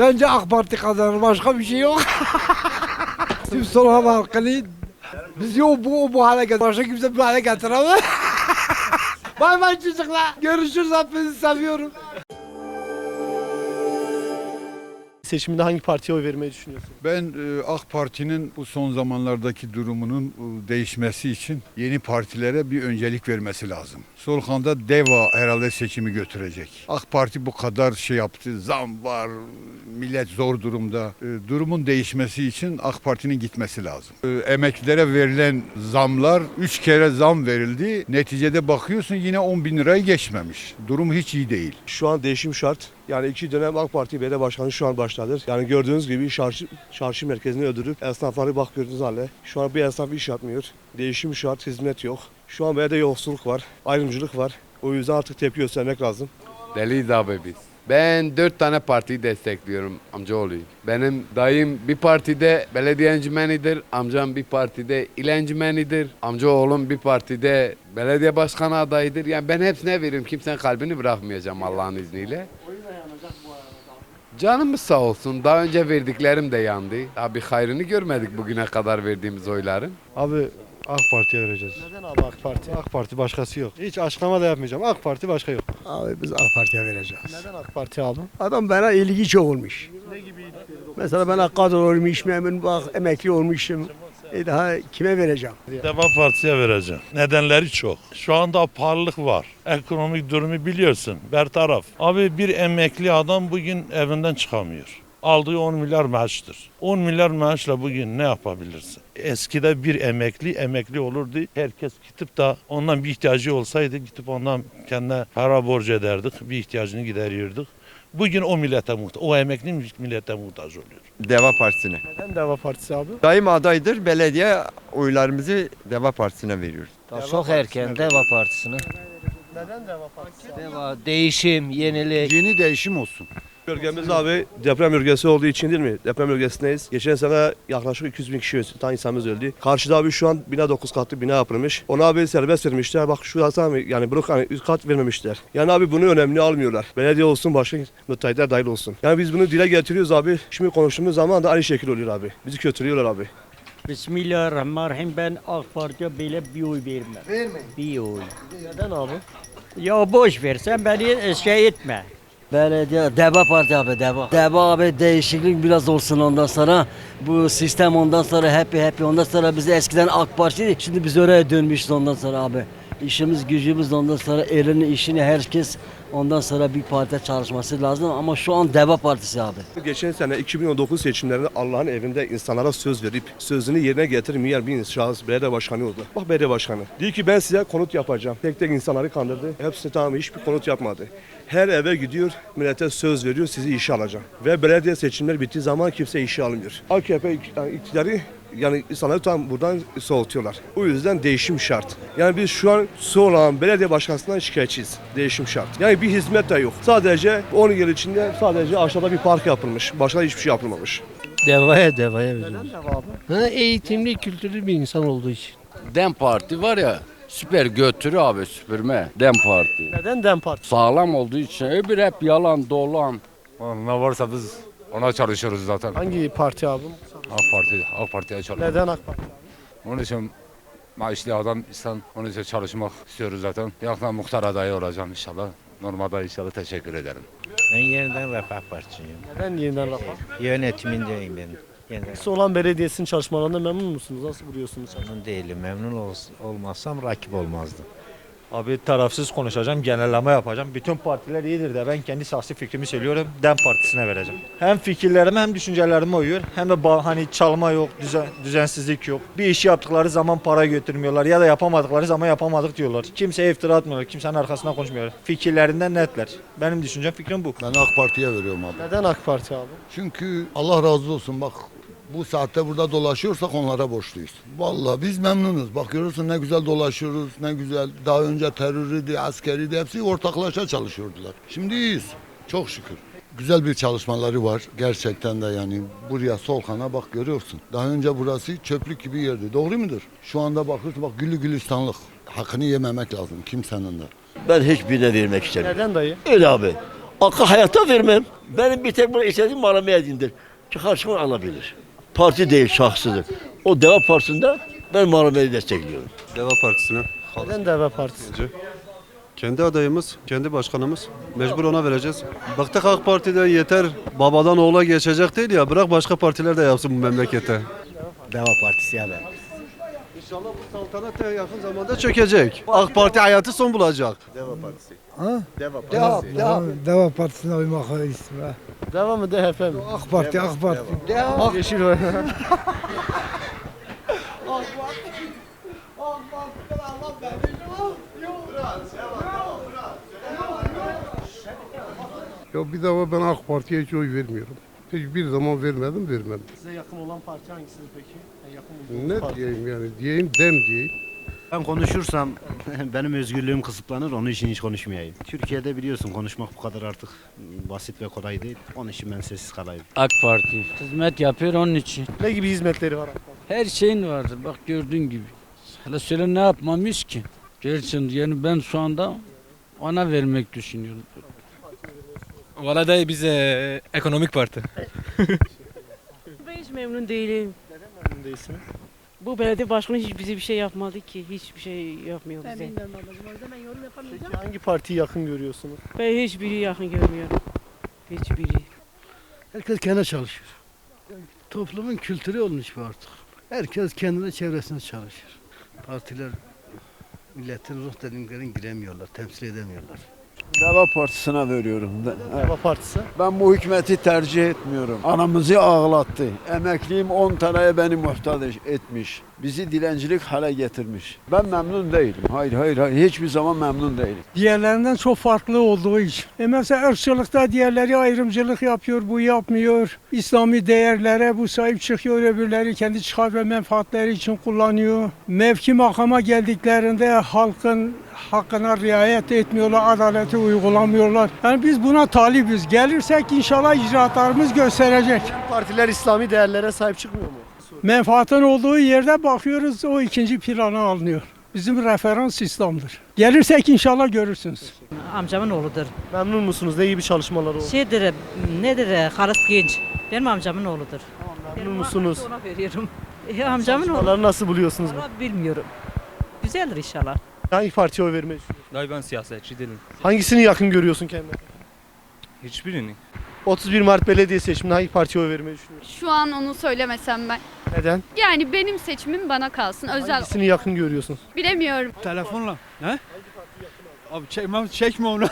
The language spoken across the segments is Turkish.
Bence AK Parti kazanır. Başka bir şey yok. Tüm Solhan halkını biz yok bu, bu hale getir. Başka kimse bu hale getiremez. bay bay çocuklar. Görüşürüz. Hepinizi seviyorum. Seçimde hangi partiye oy vermeyi düşünüyorsun? Ben e, AK Parti'nin bu son zamanlardaki durumunun e, değişmesi için yeni partilere bir öncelik vermesi lazım. Solhan'da DEVA herhalde seçimi götürecek. AK Parti bu kadar şey yaptı, zam var, millet zor durumda. E, Durumun değişmesi için AK Parti'nin gitmesi lazım. Emeklilere verilen zamlar 3 kere zam verildi. Neticede bakıyorsun yine 10 bin lirayı geçmemiş. Durum hiç iyi değil. Şu an değişim şart. Yani iki dönem AK Parti belediye başkanı şu an başladır. Yani gördüğünüz gibi çarşı, çarşı merkezini öldürüp esnafları bak gördüğünüz hale. Şu an bir esnaf iş yapmıyor. Değişim şart, hizmet yok. Şu an belediye yoksulluk var, ayrımcılık var. O yüzden artık tepki göstermek lazım. Deliyiz abi biz. Ben dört tane partiyi destekliyorum amcaoğlu. Benim dayım bir partide belediye encümenidir, amcam bir partide il encümenidir, amcaoğlum bir partide belediye başkanı adayıdır. Yani ben hepsine veririm. Kimsenin kalbini bırakmayacağım Allah'ın izniyle. Canımız sağ olsun. Daha önce verdiklerim de yandı. Abi hayrını görmedik bugüne kadar verdiğimiz oyların. Abi AK Parti'ye vereceğiz. Neden abi AK Parti? AK Parti başkası yok. Hiç açıklama da yapmayacağım. AK Parti başka yok. Abi biz AK Parti'ye vereceğiz. Neden AK Parti abi? Adam bana ilgi çok olmuş. Mesela ben kadro olmuş, memnun bak emekli olmuşum. E daha kime vereceğim? Deva Partisi'ye vereceğim. Nedenleri çok. Şu anda pahalılık var. Ekonomik durumu biliyorsun. Bertaraf. Abi bir emekli adam bugün evinden çıkamıyor. Aldığı 10 milyar maaştır. 10 milyar maaşla bugün ne yapabilirsin? Eskide bir emekli emekli olurdu. Herkes gidip de ondan bir ihtiyacı olsaydı gidip ondan kendine para borcu ederdik. Bir ihtiyacını gideriyorduk. Bugün o millete muhtaç, o emekli millete muhtaç oluyor. Deva Partisi'ne. Neden Deva Partisi abi? Daim adaydır. Belediye oylarımızı Deva Partisi'ne veriyoruz. Deva Çok erken Deva Partisi'ne. Neden Deva Partisi? Deva, değişim, yenilik. Yeni değişim olsun. Bölgemiz abi deprem bölgesi olduğu için değil mi? Deprem bölgesindeyiz. Geçen sene yaklaşık 200 bin kişi tane insanımız öldü. Karşıda abi şu an bina 9 katlı bina yapılmış. Ona abi serbest vermişler. Bak şu hata yani bırak hani üst kat vermemişler. Yani abi bunu önemli almıyorlar. Belediye olsun başka müteahhitler dahil olsun. Yani biz bunu dile getiriyoruz abi. Şimdi konuştuğumuz zaman da aynı şekil oluyor abi. Bizi kötülüyorlar abi. Bismillahirrahmanirrahim. Ben AK Parti'ye böyle bir oy vermem. Vermeyin. Bir oy. Neden abi? Ya boş ver sen beni şey etme. Belediye, Deva Parti abi Deva. Deva abi değişiklik biraz olsun ondan sonra. Bu sistem ondan sonra happy happy ondan sonra biz eskiden AK Parti şimdi biz oraya dönmüşüz ondan sonra abi. İşimiz gücümüz ondan sonra elini işini herkes ondan sonra bir partide çalışması lazım ama şu an Deva Partisi abi. Geçen sene 2019 seçimlerinde Allah'ın evinde insanlara söz verip sözünü yerine getirmeyen bir şahıs belediye başkanı oldu. Bak belediye başkanı. Diyor ki ben size konut yapacağım. Tek tek insanları kandırdı. Hepsi tamam hiçbir konut yapmadı. Her eve gidiyor millete söz veriyor sizi işe alacağım. Ve belediye seçimler bittiği zaman kimse işe almıyor. AKP iktidarı yani insanları tam buradan soğutuyorlar. O yüzden değişim şart. Yani biz şu an su olan belediye başkanından şikayetçiyiz. Değişim şart. Yani bir hizmet de yok. Sadece 10 yıl içinde sadece aşağıda bir park yapılmış. Başka hiçbir şey yapılmamış. Devaya devaya. Neden abi? Ha, eğitimli, kültürlü bir insan olduğu için. Dem Parti var ya süper götürü abi süpürme. Dem Parti. Neden DEM Parti? Sağlam olduğu için öbür hep yalan dolan. Ne varsa biz ona çalışıyoruz zaten. Hangi parti abi? AK Parti, AK Parti'ye çalışıyoruz. Neden AK Parti? Onun için maaşlı adam insan, onun için çalışmak istiyoruz zaten. Yakında muhtar adayı olacağım inşallah. Normalde inşallah teşekkür ederim. Ben yeniden Refah Partisiyim. Neden yeniden Refah? Yönetimindeyim ben. Yeniden. Soğan Belediyesi'nin çalışmalarından memnun musunuz? Nasıl buluyorsunuz? Memnun değilim. Memnun olmazsam rakip olmazdım. Abi tarafsız konuşacağım, genelleme yapacağım. Bütün partiler iyidir de ben kendi şahsi fikrimi söylüyorum. DEM Partisi'ne vereceğim. Hem fikirlerime hem düşüncelerime uyuyor. Hem de hani çalma yok, düzen, düzensizlik yok. Bir işi yaptıkları zaman para götürmüyorlar ya da yapamadıkları zaman yapamadık diyorlar. Kimseye iftira atmıyorlar, kimsenin arkasına konuşmuyorlar. Fikirlerinden netler. Benim düşüncem fikrim bu. Ben AK Parti'ye veriyorum abi. Neden AK Parti abi? Çünkü Allah razı olsun bak bu saatte burada dolaşıyorsak onlara borçluyuz. Vallahi biz memnunuz. Bak görüyorsun ne güzel dolaşıyoruz, ne güzel. Daha önce terörüydü, askeriydi hepsi ortaklaşa çalışıyordular. Şimdi iyiyiz. Çok şükür. Güzel bir çalışmaları var gerçekten de yani buraya Solkan'a bak görüyorsun. Daha önce burası çöplük gibi yerdi. Doğru mudur? Şu anda bakıyorsun bak güllü gülistanlık. Hakkını yememek lazım kimsenin de. Ben hiçbirine vermek istemiyorum. Neden dayı? Öyle abi. Akı hayatta vermem. Benim bir tek burada istediğim Muharrem İnce'dir. Çıkar çıkar alabilir. Parti değil şahsıdır. O Deva Partisi'nde ben Muharrem İnce'yi destekliyorum. Deva Partisi'ne. Neden Deva Partisi? Kendi adayımız, kendi başkanımız. Mecbur ona vereceğiz. Baktık AK Parti'den yeter. Babadan oğula geçecek değil ya. Bırak başka partiler de yapsın bu memlekete. Deva Partisi abi. İnşallah bu saltanat da yakın zamanda çökecek. AK Parti hayatı son bulacak. Ha? Deva Deva, Deva, Deva Partisi'ne uymak istiyorum. Deva mı DHP mi? AK Parti, AK Parti. Deva. Yeşil var. Ya bir defa ben AK Parti'ye hiç oy vermiyorum. Hiçbir zaman vermedim, vermem. Size yakın olan parti hangisidir peki? yakın Ne diyeyim yani? Diyeyim, dem diyeyim. Ben konuşursam benim özgürlüğüm kısıtlanır, onun için hiç konuşmayayım. Türkiye'de biliyorsun konuşmak bu kadar artık basit ve kolay değil. Onun için ben sessiz kalayım. AK Parti. Hizmet yapıyor onun için. Ne gibi hizmetleri var? Her şeyin vardır bak gördüğün gibi. Hele söyle ne yapmamış ki? Gerçekten yani ben şu anda ona vermek düşünüyorum. Valla da biz ekonomik parti. Ben hiç memnun değilim. Memnun değilsiniz. Bu belediye başkanı hiç bize bir şey yapmadı ki. Hiçbir şey yapmıyor bize. Peki hangi partiyi yakın görüyorsunuz? Ben hiçbiri yakın görmüyorum. Hiçbiri. Herkes kendine çalışıyor. Toplumun kültürü olmuş bu artık. Herkes kendine çevresine çalışıyor. Partiler milletin ruh derinliklerine giremiyorlar, temsil edemiyorlar. Deva Partisi'ne veriyorum. Deva Partisi. Ben bu hükümeti tercih etmiyorum. Anamızı ağlattı. Emekliyim 10 taneye beni muhtaç etmiş. Bizi dilencilik hale getirmiş. Ben memnun değilim. Hayır hayır hayır. Hiçbir zaman memnun değilim. Diğerlerinden çok farklı olduğu için. E mesela ırkçılıkta diğerleri ayrımcılık yapıyor, bu yapmıyor. İslami değerlere bu sahip çıkıyor, öbürleri kendi çıkar ve menfaatleri için kullanıyor. Mevki makama geldiklerinde halkın hakkına riayet etmiyorlar, adaleti uygulamıyorlar. Yani biz buna talibiz. Gelirsek inşallah icraatlarımız gösterecek. Partiler İslami değerlere sahip çıkmıyor mu? Menfaatin olduğu yerde bakıyoruz o ikinci plana alınıyor. Bizim referans İslam'dır. Gelirsek inşallah görürsünüz. Amcamın oğludur. Memnun musunuz? Ne gibi çalışmaları oldu? Şeydir, nedir, Halit Genç. Benim amcamın oğludur. Memnun musunuz? Ona veriyorum. E, amcamın oğlu. Nasıl buluyorsunuz? Valla Bilmiyorum. Güzeldir inşallah. Hangi partiye oy vermeyi düşünüyorsun? Dayı ben siyasetçi değilim. Hangisini yakın görüyorsun kendine? Hiçbirini. 31 Mart belediye seçiminde hangi partiye oy vermeyi düşünüyorsun? Şu an onu söylemesem ben. Neden? Yani benim seçimim bana kalsın. Özel Hangisini yakın görüyorsunuz? bilemiyorum. Telefonla. He? Abi çekmem, çekme onu.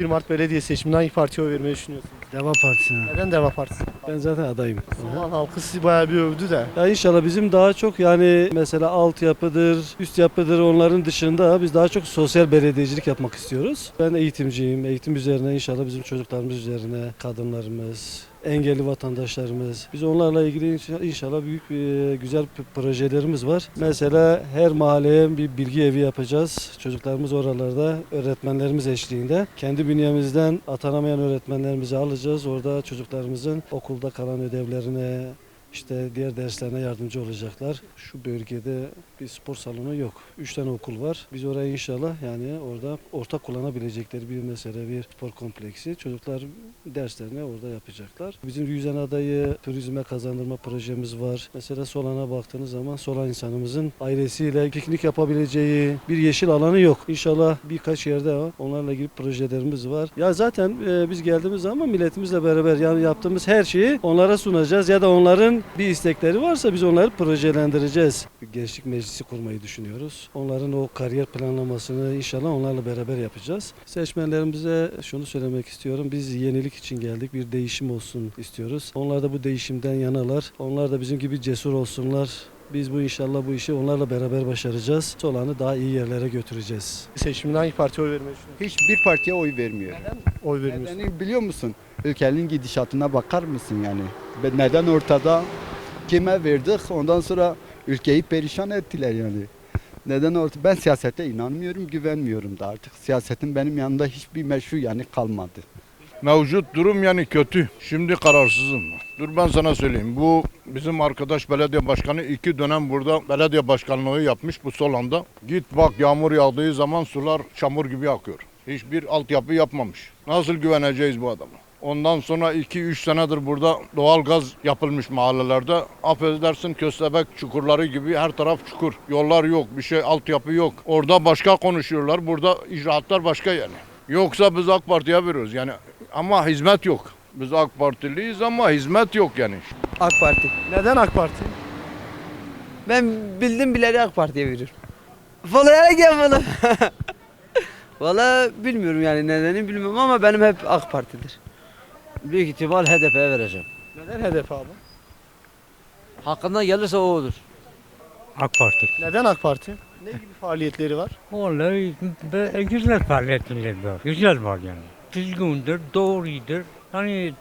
1 Mart belediye seçiminde hangi partiye oy vermeyi düşünüyorsunuz? Deva Partisi'ne. Neden Deva Partisi? Ben zaten adayım. Soğan halkı sizi bayağı bir övdü de. Ya inşallah bizim daha çok yani mesela altyapıdır, üst yapıdır onların dışında biz daha çok sosyal belediyecilik yapmak istiyoruz. Ben eğitimciyim. Eğitim üzerine inşallah bizim çocuklarımız üzerine kadınlarımız, engelli vatandaşlarımız. Biz onlarla ilgili inşa- inşallah büyük bir, güzel projelerimiz var. Mesela her mahalleye bir bilgi evi yapacağız. Çocuklarımız oralarda öğretmenlerimiz eşliğinde. Kendi bünyemizden atanamayan öğretmenlerimizi alacağız. Orada çocuklarımızın okulda kalan ödevlerine, işte diğer derslerine yardımcı olacaklar. Şu bölgede bir spor salonu yok. Üç tane okul var. Biz orayı inşallah yani orada ortak kullanabilecekleri bir mesele bir spor kompleksi. Çocuklar derslerini orada yapacaklar. Bizim yüzen adayı turizme kazandırma projemiz var. Mesela Solan'a baktığınız zaman Solan insanımızın ailesiyle piknik yapabileceği bir yeşil alanı yok. İnşallah birkaç yerde var. onlarla ilgili projelerimiz var. Ya zaten e, biz geldiğimiz zaman milletimizle beraber yani yaptığımız her şeyi onlara sunacağız ya da onların bir istekleri varsa biz onları projelendireceğiz. Bir gençlik meclisi kurmayı düşünüyoruz. Onların o kariyer planlamasını inşallah onlarla beraber yapacağız. Seçmenlerimize şunu söylemek istiyorum. Biz yenilik için geldik. Bir değişim olsun istiyoruz. Onlar da bu değişimden yanalar. Onlar da bizim gibi cesur olsunlar. Biz bu inşallah bu işi onlarla beraber başaracağız. Solan'ı daha iyi yerlere götüreceğiz. Seçiminde hangi partiye oy vermeyi düşünüyorsun? Hiçbir partiye oy vermiyor. Oy vermiyorsun. Nedeni biliyor musun? Ülkenin gidişatına bakar mısın yani? Neden ortada? Kime verdik? Ondan sonra ülkeyi perişan ettiler yani. Neden orta? Ben siyasete inanmıyorum, güvenmiyorum da artık. Siyasetin benim yanında hiçbir meşru yani kalmadı. Mevcut durum yani kötü. Şimdi kararsızım. Dur ben sana söyleyeyim. Bu bizim arkadaş belediye başkanı iki dönem burada belediye başkanlığı yapmış bu Solan'da. Git bak yağmur yağdığı zaman sular çamur gibi akıyor. Hiçbir altyapı yapmamış. Nasıl güveneceğiz bu adama? Ondan sonra 2-3 senedir burada doğal gaz yapılmış mahallelerde. Affedersin köstebek çukurları gibi her taraf çukur. Yollar yok, bir şey altyapı yok. Orada başka konuşuyorlar, burada icraatlar başka yani. Yoksa biz AK Parti'ye veriyoruz yani ama hizmet yok. Biz AK Partiliyiz ama hizmet yok yani. AK Parti. Neden AK Parti? Ben bildim bileli AK Parti'ye veriyorum. Vallahi gel bana. Vallahi bilmiyorum yani nedeni bilmiyorum ama benim hep AK Parti'dir. Büyük ihtimal HDP'ye vereceğim. Neden hedef abi? Hakkında gelirse o olur. AK Parti. Neden AK Parti? Ne gibi faaliyetleri var? Vallahi güzel faaliyetleri var. Güzel var yani. Düzgündür, doğrudur. Hani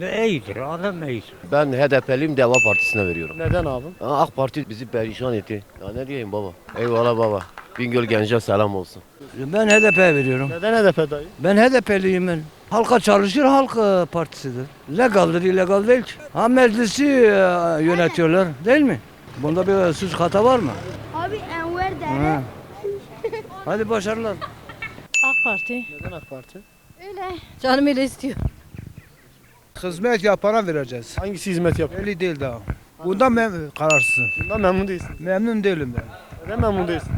iyidir, adam iyidir. Ben HDP'liyim Deva Partisi'ne veriyorum. Neden abi? AK Parti bizi perişan etti. Ya ne diyeyim baba? Eyvallah baba. Bingöl Genç'e selam olsun. Ben HDP'ye veriyorum. Neden HDP dayı? Ben HDP'liyim ben. Halka çalışır, halk e, partisidir. Legaldir, illegal değil ki. Ha meclisi e, yönetiyorlar değil mi? Bunda bir suç hata var mı? Abi Enver Ha. Hadi başarılar. AK Parti. Neden AK Parti? Öyle. Canım öyle istiyor. Hizmet yapana vereceğiz. Hangisi hizmet yapıyor? Belli değil daha. Bundan ben kararsızım. Bundan memnun değilsin. Memnun değilim ben. Neden memnun değilsin?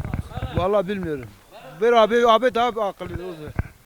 Vallahi bilmiyorum. Bir abi, abi daha bir akıllı.